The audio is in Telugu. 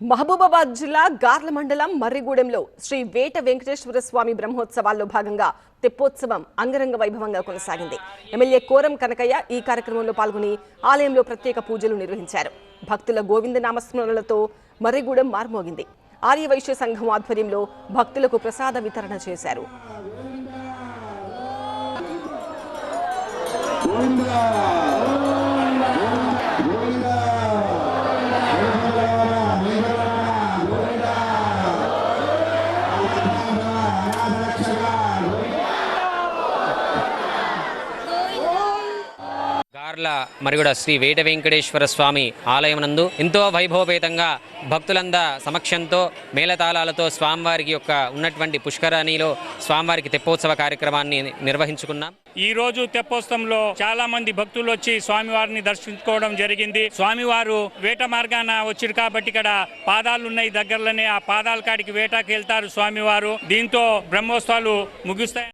మహబూబాబాద్ జిల్లా గార్ల మండలం మర్రిగూడెంలో శ్రీ వేట వెంకటేశ్వర స్వామి బ్రహ్మోత్సవాల్లో భాగంగా తెప్పోత్సవం అంగరంగ వైభవంగా కొనసాగింది. ఎమ్మెల్యే కోరం కనకయ్య ఈ కార్యక్రమంలో పాల్గొని ఆలయంలో ప్రత్యేక పూజలు నిర్వహించారు. భక్తుల గోవింద నామస్మరణలతో మర్రిగూడెం మార్మోగింది. ఆర్యవైశ్య సంఘం ఆధ్వర్యంలో భక్తులకు ప్రసాద వితరణ చేశారు. కార్ల మరిగూడ శ్రీ వేట వెంకటేశ్వర స్వామి ఆలయం నందు ఎంతో వైభవపేతంగా భక్తులంద సమక్షంతో మేళతాళాలతో స్వామివారికి యొక్క ఉన్నటువంటి పుష్కరాణిలో స్వామివారికి తెప్పోత్సవ కార్యక్రమాన్ని నిర్వహించుకున్నాం. ఈ రోజు తెప్పోత్సవంలో చాలా మంది భక్తులు వచ్చి స్వామివారిని దర్శించుకోవడం జరిగింది. స్వామివారు వేట మార్గాన వచ్చారు కాబట్టి ఇక్కడ పాదాలు ఉన్నాయి దగ్గరలోనే. ఆ పాదాల కాడికి వేటకి వెళ్తారు స్వామివారు. దీంతో బ్రహ్మోత్సవాలు ముగిస్తాయి.